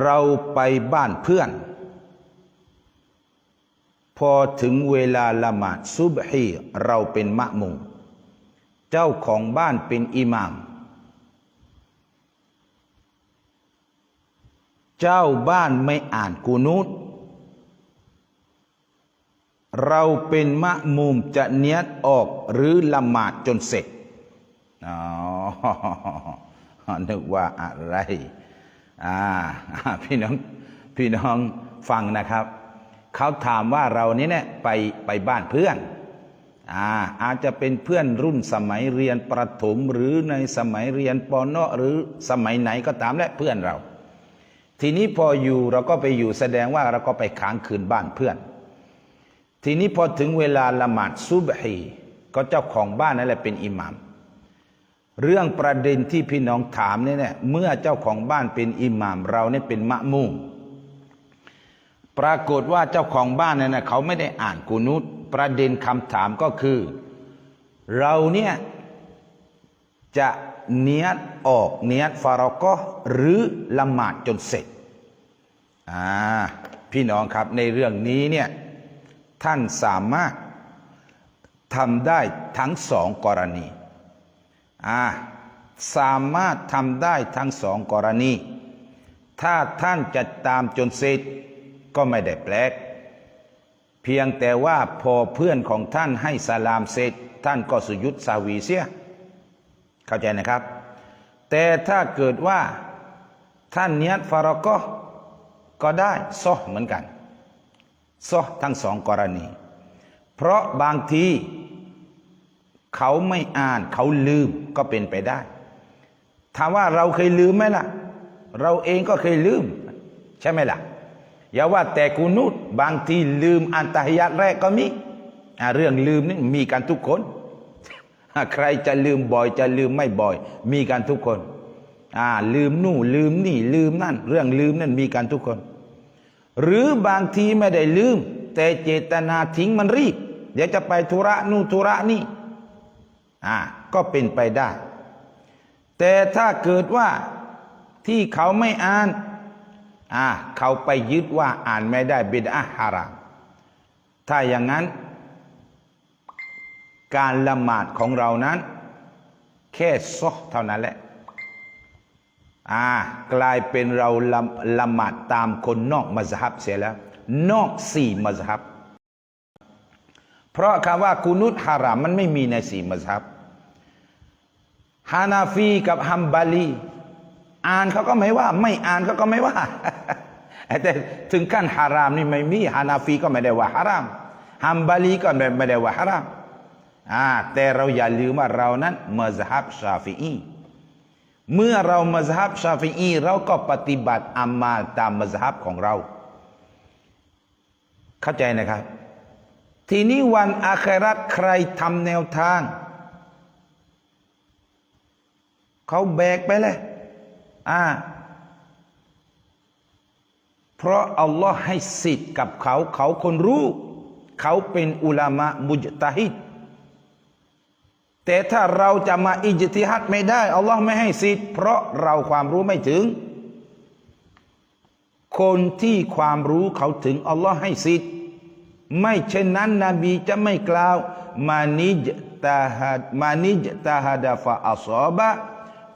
เราไปบ้านเพื่อน พอถึงเวลาละหมาดซุบฮีเราเป็นมะมุง เจ้าของบ้านเป็นอิหมาม เจ้าบ้านไม่อ่านกูนูตเราเป็นมะมุมจะเนียดออกหรือละหมาดจนเสร็จ อ๋อ นึกว่าอะไร อ่าพี่น้องพี่น้องฟังนะครับ เขาถามว่าเรานี้เนี่ยไปไปบ้านเพื่อนอ่าอาจจะเป็นเพื่อนรุ่นสมัยเรียนประถมหรือในสมัยเรียนปอนอหรือสมัยไหนก็ตามและเพื่อนเรา ทีนี้พออยู่เราก็ไปอยู่แสดงว่าเราก็ไปค้างคืนบ้านเพื่อน ทีนี้พอถึงเวลาละหมาดซุบฮีก็เจ้าของบ้านนั่นแหละเป็นอิหมาม เรื่องประเด็นที่พี่น้องถามเนี่ยเนี่ยเมื่อเจ้าของบ้านเป็นอิหมามเราเนี่ยเป็นมะมุงปรากฏว่าเจ้าของบ้านเนี่ยนะเขาไม่ได้อ่านกูนุตประเด็นคำถามก็คือ เราเนี่ยจะเนียดออกเนียดฟารอกอหรือละหมาดจนเสร็จอ่าพี่น้องครับในเรื่องนี้เนี่ยท่านสามารถทำได้ทั้งสองกรณี อ่าสามารถทำได้ทั้งสองกรณี ถ้าท่านจะตามจนเสร็จก็ไม่ได้แปลก เพียงแต่ว่าพอเพื่อนของท่านให้สลามเสร็จ ท่านก็สุยุดสาวีเสีย เข้าใจนะครับ แต่ถ้าเกิดว่าท่านเนียดฟารกอก็ได้ซอเหมือนกันซอทั้งสองกรณี เพราะบางที เขาไม่อ่านเขาลืมก็เป็นไปได้ ถามว่าเราเคยลืมไหมล่ะ เราเองก็เคยลืม ใช่ไหมล่ะ อย่าว่าแต่กูนุดบางทีลืมอันตาฮิยัตแรกก็มีเรื่องลืมนี่มีกันทุกคน ใครจะลืมบ่อยจะลืมไม่บ่อย มีกันทุกคนอ่าลืมนู่นลืมนี่ ลืมนั่น เรื่องลืมนั่นมีกันทุกคน หรือบางทีไม่ได้ลืม แต่เจตนาทิ้งมันรีบ เดี๋ยวจะไปธุระนู่นธุระนี่ อ่าก็เป็นไปได้ แต่ถ้าเกิดว่าที่เขาไม่อ่านอ่าเขาไปยึดว่าอ่านไม่ได้บิดอะฮารามถ้าอย่างนั้น การละหมาดของเรานั้น แค่ซอเท่านั้นแหละอ่ากลายเป็นเราละละหมาดตามคนนอกมัสฮับเสียแล้ว นอกสี่มัสฮับ เพราะคำว่ากูนุตฮารามมันไม่มีในสี่มัสฮับ ฮานาฟีกับฮัมบาลี อ่านเขาก็ไม่ว่า ไม่อ่านเขาก็ไม่ว่า แต่ถึงขั้นฮารามนี่ไม่มีฮานาฟีก็ไม่ได้ว่าฮารามฮัมบาลีก็ไม่ได้ว่าฮารามอ่าแต่เราอย่าลืมว่าเรานั้นมัซฮับชาฟีอีเมื่อเรามัซฮับชาฟีอีเราก็ปฏิบัติอามาตามมัซฮับของเรา เข้าใจนะครับ ทีนี้วันอาคราตใครทำแนวทาง เขาแบกไปเลยอ่า เพราะอัลลอฮ์ให้สิทธิ์กับเขา เขาคนรู้ เขาเป็นอุลามะมุจตะฮิดแต่ถ้าเราจะมาอิจติฮัดไม่ได้อัลลอฮ์ไม่ให้สิทธิ์เพราะเราความรู้ไม่ถึง คนที่ความรู้เขาถึงอัลลอฮ์ให้สิทธิ์ไม่เช่นนั้นนบีจะไม่กล่าวมานิจตาฮัดมานิจตาฮัดฟะอัลาหูอัจรอามานิจตาฮัดะ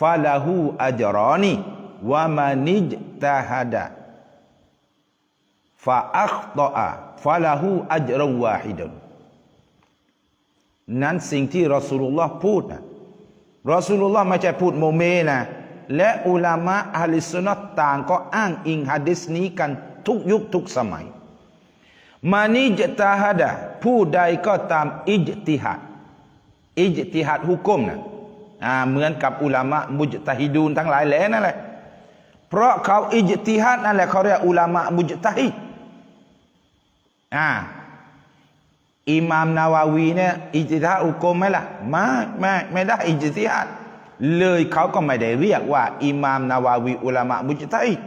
ฟาอัคตอะฟาลาหูอัจรวาฮิดนนั้นสิ่งที่รอสูลุลลอฮ์พูดนะรอสูลุลลอฮ์ไม่ใช่พูดโมเมนะ และอุลามะอะลิสุนนตต่างก็อ้างอิงฮะดิษนี้กันทุกยุคทุกสมัย มานิจตาฮัดะผู้ใดก็ตามอิจติฮัดอิจติฮัดฮุกมนะ อ่าเหมือนกับอุลามะมุจตะฮิดูนทั้งหลายแหล่นั่นแหละ เพราะเขาอิจติฮัดนั่นแหละเขาเรียกอุลามะมุจตะฮิดอ่าอิมามนาวาวีเนี่ยอิจติฮัดอุกมไหมล่ะไม่ไม่ไม่ได้อิจติฮัดเลยเขาก็ไม่ได้เรียกว่าอิมามนาวาวีอุลามะมุจตะฮิด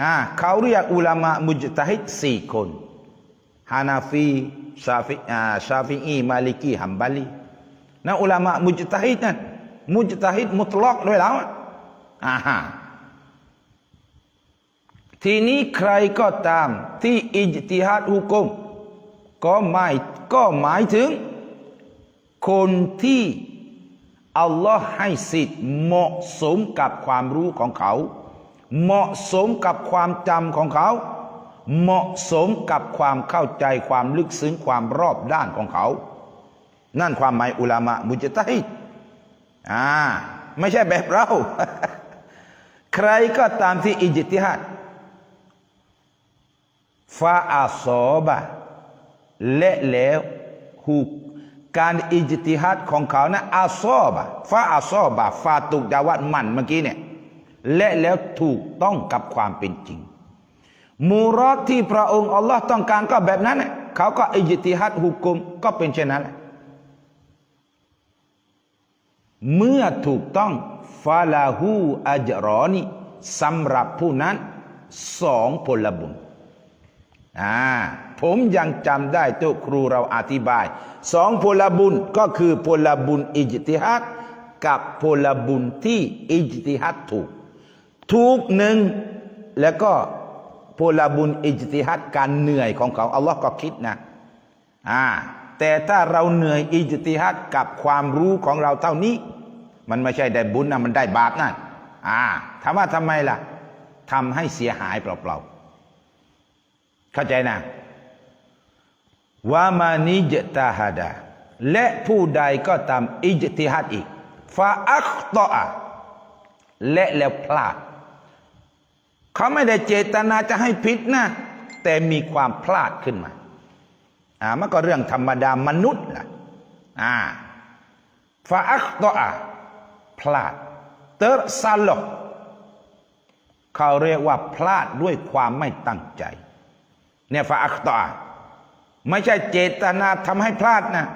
อ่าเขาเรียกอุลามะมุจตะฮิดสี่คนฮานาฟีชาฟิอ่าชาฟิอีมาลิกีฮัมบาลี นะอุลามะมุจตะฮิดนั่นมุจตะฮิดมุตลอกด้วยแล้วอ่าฮะทีนี้ใครก็ตามที่อิจติฮัดฮุกมก็ไม่ก็หมายถึง คนที่อัลลอฮ์ให้สิทธิ์เหมาะสมกับความรู้ของเขา เหมาะสมกับความจำของเขา เหมาะสมกับความเข้าใจความลึกซึ้งความรอบด้านของเขา นั่นความหมายอุลามะมุจตะฮิดอ่าไม่ใช่แบบเรา ใครก็ตามที่อิจติฮัดฟาอาซอบะและแล้วหูการอิจติฮัดของเขานะอาซอบะฟาอาซอบะฟาตุกดาวัดมันเมื่อกี้เนี่ยและแล้วถูกต้องกับความเป็นจริง มูรอดที่พระองค์อัลลอฮ์ต้องการก็แบบนั้น เขาก็อิจติฮัดหุกุมก็เป็นเช่นนั้นแหละ เมื่อถูกต้องฟาลาหูอัจรอนีสำหรับผู้นั้นสองผลบุญอ่าผมยังจำได้ตัวครูเราอธิบาย สองผลบุญก็คือผลบุญอิจติฮัดกับผลบุญที่อิจติฮัดถูก ถูกหนึ่งแล้วก็พลบุญอิจติฮัดการเหนื่อยของเขาอัลลอฮ์ก็คิดนะอ่า แต่ถ้าเราเหนื่อยอิจติฮัดกับความรู้ของเราเท่านี้ มันไม่ใช่ได้บุญนะมันได้บาปนะอ่าถามว่าทำไมล่ะทำให้เสียหายเปล่าๆเข้าใจนะว่ามานิจตาฮดาและผู้ใดก็ตามอิจติฮัดอีกฟาอัคตอและแล้วพลาด เขาไม่ได้เจตนาจะให้ผิดนะ แต่มีความพลาดขึ้นมา อ่ามันก็เรื่องธรรมดามนุษย์ล่ะอ่าฟาอัคตอพลาด เตอร์ซาลกเขาเรียกว่าพลาดด้วยความไม่ตั้งใจ เนี่ยฟาอัคตอไม่ใช่เจตนาทำให้พลาดนะ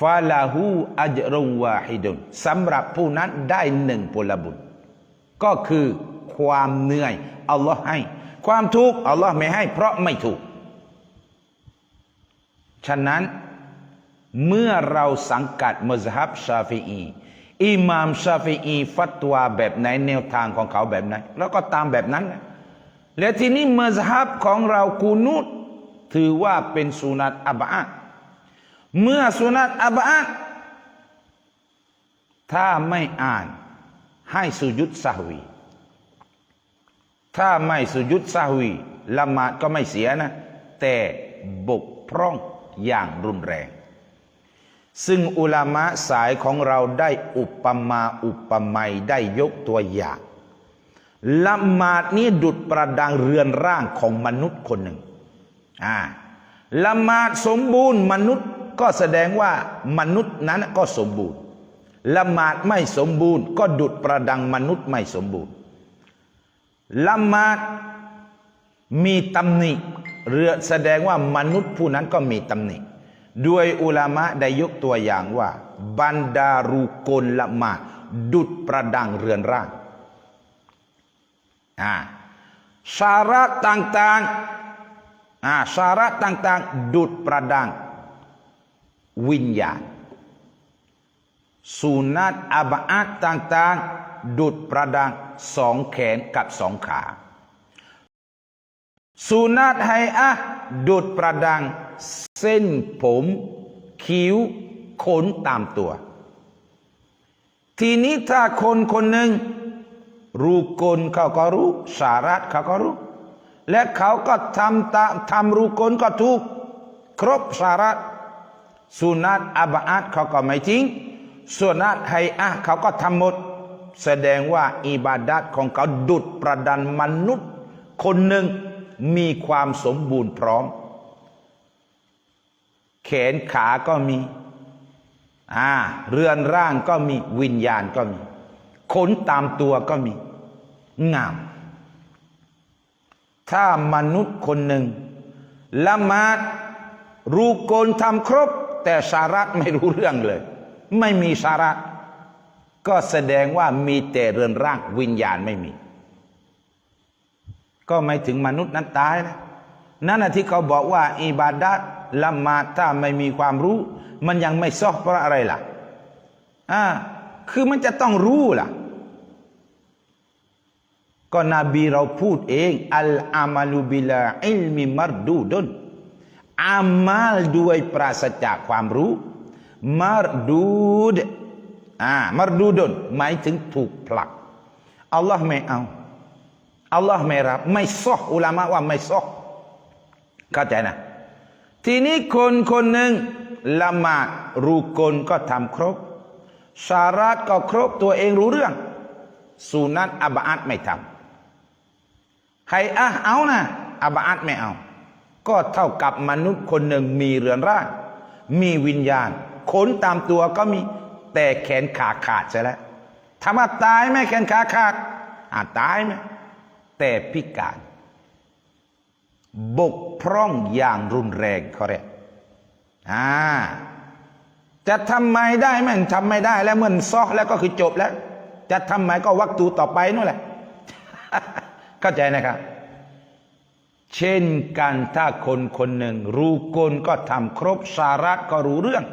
ฟาลาหูอัจรุวาฮิดุนสำหรับผู้นั้นได้หนึ่งผลบุญ ก็คือความเหนื่อย อัลลอฮ์ให้ ความทุกข์อัลลอฮ์ไม่ให้เพราะไม่ถูก ฉะนั้นเมื่อเราสังกัดมัซฮับชาฟีอีอิหม่ามชาฟีอีฟัตวาแบบไหนแนวทางของเขาแบบไหนแล้วก็ตามแบบนั้น และทีนี้มัซฮับของเรากูนุดถือว่าเป็นสุนัตอับอาดเมื่อสุนัตอับอาดถ้าไม่อ่านให้สุยุดซาฮวี ถ้าไม่สุยุดซาฮวีละหมาดก็ไม่เสียนะ แต่บกพร่อง อย่างรุนแรง ซึ่งอุลามะสายของเราได้อุปมาอุปไมยได้ยกตัวอย่างละหมาดนี้ดุดประดังเรือนร่างของมนุษย์คนหนึ่งอ่าละหมาดสมบูรณ์มนุษย์ก็แสดงว่ามนุษย์นั้นก็สมบูรณ์ละหมาดไม่สมบูรณ์ ก็ดุดประดังมนุษย์ไม่สมบูรณ์ละหมาดมีตำหนิ เรือแสดงว่ามนุษย์ผู้นั้นก็มีตำหนิด้วยอุลามะได้ยกตัวอย่างว่าบรรดารูกลละมาดดุดประดังเรือนร่างอ่าสาระต่างๆอ่าสาระต่างๆ ดุดประดัง วิญญาณสุนัตอับอาตต่าง ๆ ดุดประดังสองแขนกับสองขา สุนัตไฮอะดุดประดัง เส้นผม คิ้วขนตามตัว ทีนี้ถ้าคนคนหนึ่ง รู้กลเขาก็รู้ สารัตเขาก็รู้ และเขาก็ทำตาทำรู้กลก็ถูก ครบสารัตสุนัตอับอาตเขาก็ไม่ทิ้งสุนัตไฮอะเขาก็ทำหมด แสดงว่าอิบาดัตของเขาดุดประดันมนุษย์ คนหนึ่ง มีความสมบูรณ์พร้อม แขนขาก็มี อ่า เรือนร่างก็มีวิญญาณก็มี ขนตามตัวก็มี งาม ถ้ามนุษย์คนหนึ่งละหมาดรู้กนทำครบ แต่สาระไม่รู้เรื่องเลย ไม่มีสาระ ก็แสดงว่ามีแต่เรือนร่างวิญญาณไม่มี ก็ไม่ถึงมนุษย์นั้นตายนะนั่นนะที่เขาบอกว่า อิบาดัตละมาถ้าไม่มีความรู้ มันยังไม่ซอกเพราะอะไรล่ะอ่าคือมันจะต้องรู้ล่ะ ก็นบีเราพูดเองอัลอามาลูบิลาอิลมิมารดูดนอามัลด้วยปราศจากความรู้มารดูดอ่ามารดูดนหมายถึงถูกผลักอัลลอฮ์ไม่เอา อัลลอฮ์ไม่รับ ไม่ซอกอุลามะว่าไม่ซอกเข้าใจนะ ทีนี้คนคนหนึ่งละหมาดรูกลก็ทำครบชารัตก็ครบตัวเองรู้เรื่องสุนัตอับอาดไม่ทำใครอะเอานะอับอาดไม่เอา ก็เท่ากับมนุษย์คนหนึ่งมีเรือนร่าง มีวิญญาณ ขนตามตัวก็มีแต่แขนขาขาดใช่แล้วถามว่าตายไหมแขนขาขาดอาตายไหม แต่พิการ บกพร่องอย่างรุนแรงเขาเรียกอ่าจะทำไมได้ไหมทำไม่ได้ แล้วเมื่อนซอกแล้วก็คือจบแล้ว จะทำไมก็วักตูต่อไปนู่นแหละ เข้าใจนะครับ เช่นกันถ้าคนคนหนึ่ง รู้กลก็ทำครบสาระก็รู้เรื่อง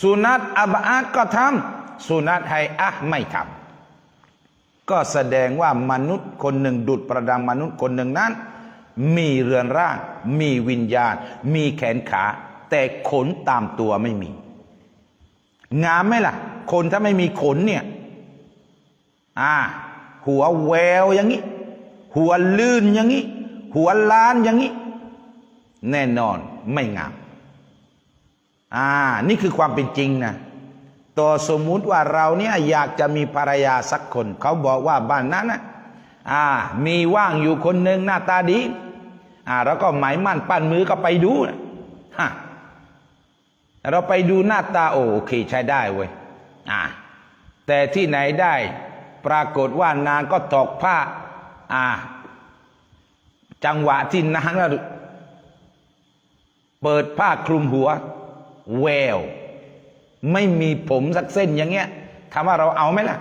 สุนัตอับอาดก็ทำสุนัตไฮอะไม่ทำ ก็แสดงว่ามนุษย์คนหนึ่งดุดประดังมนุษย์คนหนึ่งนั้น มีเรือนร่าง มีวิญญาณ มีแขนขา แต่ขนตามตัวไม่มี งามไหมล่ะ คนถ้าไม่มีขนเนี่ย อ่า หัวแววอย่างนี้ หัวลื่นอย่างนี้ หัวล้านอย่างนี้ แน่นอนไม่งาม อ่า นี่คือความเป็นจริงนะ ตัวสมมุติว่าเราเนี่ยอยากจะมีภรรยาสักคน เขาบอกว่าบ้านนั้นนะอ่า มีว่างอยู่คนหนึ่งหน้าตาดี อ่าเราก็หมายมั่นปั้นมือก็ไปดูนะฮะเราไปดูหน้าตาโอโอเคใช้ได้เว้ยอ่า แต่ที่ไหนได้ ปรากฏว่านางก็ตอกผ้า อ่า จังหวะที่นางเปิดผ้าคลุมหัว แวว ไม่มีผมสักเส้นอย่างเงี้ยถามว่าเราเอาไหมล่ะ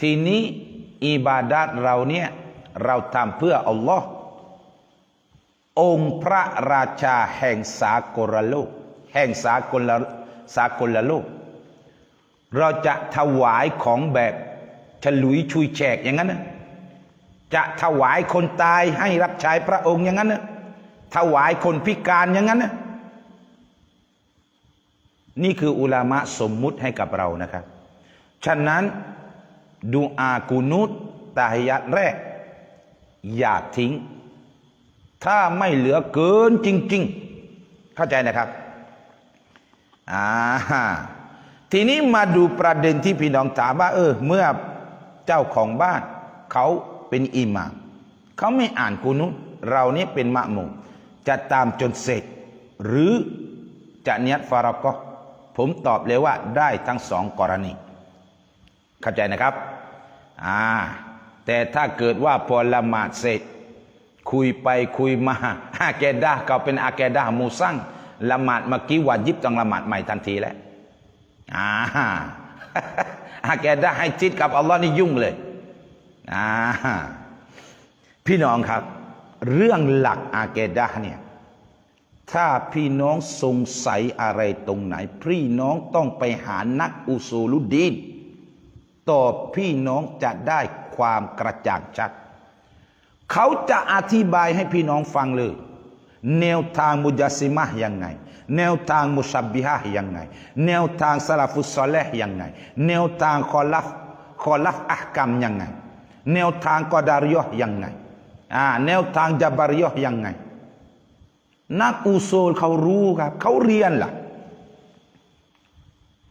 ทีนี้อิบาดัตเราเนี่ย เราทำเพื่ออัลลอฮ์องค์พระราชาแห่งสากลโลก แห่งสากลสากลโลก เราจะถวายของแบบฉลุยชุยแฉกอย่างนั้นนะจะถวายคนตายให้รับใช้พระองค์อย่างนั้นนะ ถวายคนพิการอย่างนั้นนะนี่คืออุลามะสมมุติให้กับเรานะครับ ฉะนั้นดูอากูนุตตาฮิยัตแรก อย่าทิ้ง ถ้าไม่เหลือเกินจริง ๆ เข้าใจนะครับอ่าทีนี้มาดูประเด็นที่พี่น้องถามว่า เออ เมื่อเจ้าของบ้าน เขาเป็นอิหม่ามเขาไม่อ่านกูนุตเรานี่เป็นมะมุม จะตามจนเสร็จ หรือจะเนียดฟารากอผมตอบเลยว่าได้ทั้งสองกรณี เข้าใจนะครับอ่าแต่ถ้าเกิดว่าพอละหมาดเสร็จ คุยไปคุยมาอาแกดาเขาเป็นอาแกดามูซังละหมาดเมื่อกี้วาจิบต้องละหมาดใหม่ทันทีแล้วอ่าอาแกดาให้จิตกับอัลลอฮ์นี่ยุ่งเลยอ่าพี่น้องครับ เรื่องหลักอาเกดาเนี่ยถ้าพี่น้องสงสัยอะไรตรงไหน พี่น้องต้องไปหานักอุซูลุดีนตอบพี่น้องจะได้ความกระจ่างชัด เขาจะอธิบายให้พี่น้องฟังเลย แนวทางมุจสซิมะยังไง แนวทางมุชับบิฮะยังไง แนวทางสลาฟุสซอเลห์ยังไง แนวทางคอลัฟคอลัฟอักกัมยังไง แนวทางกอดาริยอยังไง อ่าแนวทางจับริยอห์ยังไง นักอุโซลเขารู้ครับ เขาเรียนล่ะ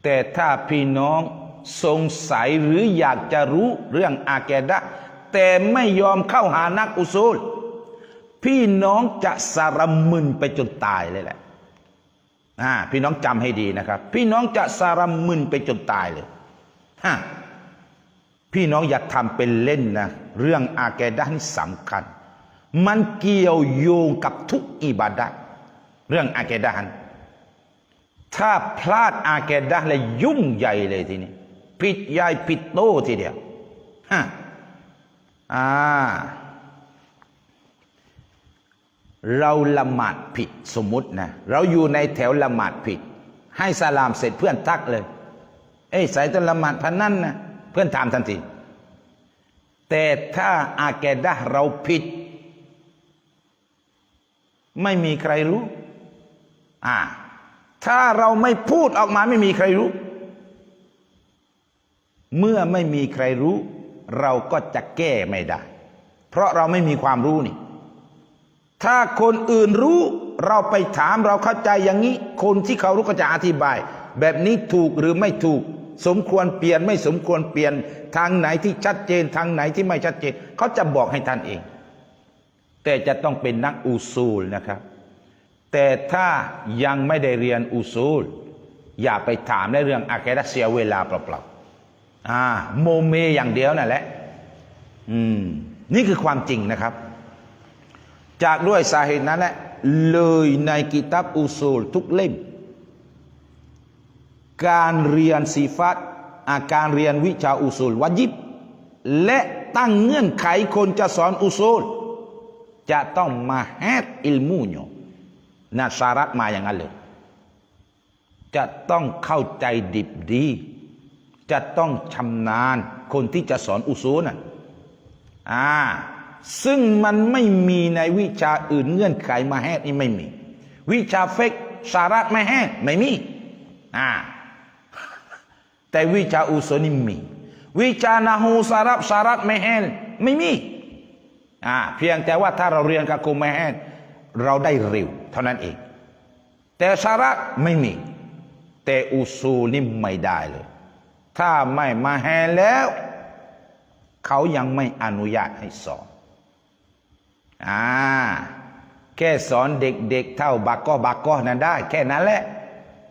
แต่ถ้าพี่น้องสงสัยหรืออยากจะรู้เรื่องอาแกดะแต่ไม่ยอมเข้าหานักอุโซลพี่น้องจะสารมึนไปจนตายเลยแหละอ่าพี่น้องจำให้ดีนะครับ พี่น้องจะสารมึนไปจนตายเลยฮะ พี่น้องอย่าทำเป็นเล่นนะ เรื่องอาแกดะนี่สำคัญ มันเกี่ยวโยงกับทุกอิบาดะเรื่องอาแกดะห์ถ้าพลาดอาแกดะห์เลยยุ่งใหญ่เลยทีนี้ผิดใหญ่ผิดโตทีเดียวฮะอ่า เราละหมาดผิดสมมุตินะ เราอยู่ในแถวละหมาดผิด ให้สลามเสร็จเพื่อนทักเลย เอ้ยสายต้นละหมาดพันนั่นนะ เพื่อนถามทันที แต่ถ้าอาแกดะเราผิด ไม่มีใครรู้ อ่า ถ้าเราไม่พูดออกมาไม่มีใครรู้ เมื่อไม่มีใครรู้ เราก็จะแก้ไม่ได้ เพราะเราไม่มีความรู้นี่ ถ้าคนอื่นรู้ เราไปถามเราเข้าใจอย่างนี้ คนที่เขารู้ก็จะอธิบาย แบบนี้ถูกหรือไม่ถูก สมควรเปลี่ยนไม่สมควรเปลี่ยนทางไหนที่ชัดเจนทางไหนที่ไม่ชัดเจนเขาจะบอกให้ท่านเอง แต่จะต้องเป็นนักอุซูลนะครับ แต่ถ้ายังไม่ได้เรียนอุซูล อย่าไปถามในเรื่องอาเคดเสียเวลาเปล่าๆอ่าโมเมอย่างเดียวนั่นแหละอืมนี่คือความจริงนะครับ จากด้วยสาเหตุนั้นแหละเลยในกิตับอุซูลทุกเล่ม การเรียนสีฟัตอาการเรียนวิชาอุซูลวาจิบ และตั้งเงื่อนไขคนจะสอนอุซูล จะต้องมาแฮดอิลมูโยนาสารัตมาอย่างนั้นเลย จะต้องเข้าใจดิบดี จะต้องชำนาญคนที่จะสอนอุซูลน่ะอ่าซึ่งมันไม่มีในวิชาอื่นเงื่อนไขมาแฮดนี่ไม่มี วิชาเฟกสารัตไม่แฮดไม่มีอ่า แต่วิชาอุซูลนี่มี วิชานาฮูสารับสารัตไม่แฮดไม่มีอ่าเพียงแต่ว่าถ้าเราเรียนกับครูไม่แฮดเราได้เร็ว เท่านั้นเอง แต่สาระไม่มี แต่อุซูนี่ไม่ได้เลย ถ้าไม่มาแฮแล้ว เขายังไม่อนุญาตให้สอนอ่าแค่สอนเด็กๆเท่าบักก็บักก็นั้นได้ แค่นั้นแหละ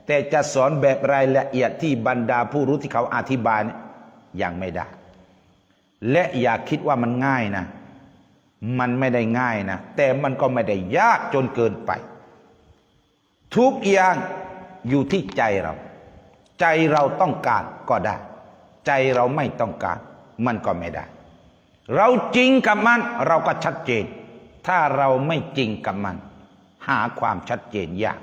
แต่จะสอนแบบรายละเอียดที่บรรดาผู้รู้ที่เขาอธิบายนี่ยยังไม่ได้ และอย่าคิดว่ามันง่ายนะ มันไม่ได้ง่ายนะ แต่มันก็ไม่ได้ยากจนเกินไป ทุกอย่างอยู่ที่ใจเรา ใจเราต้องการก็ได้ ใจเราไม่ต้องการ มันก็ไม่ได้ เราจริงกับมัน เราก็ชัดเจน ถ้าเราไม่จริงกับมัน หาความชัดเจนยาก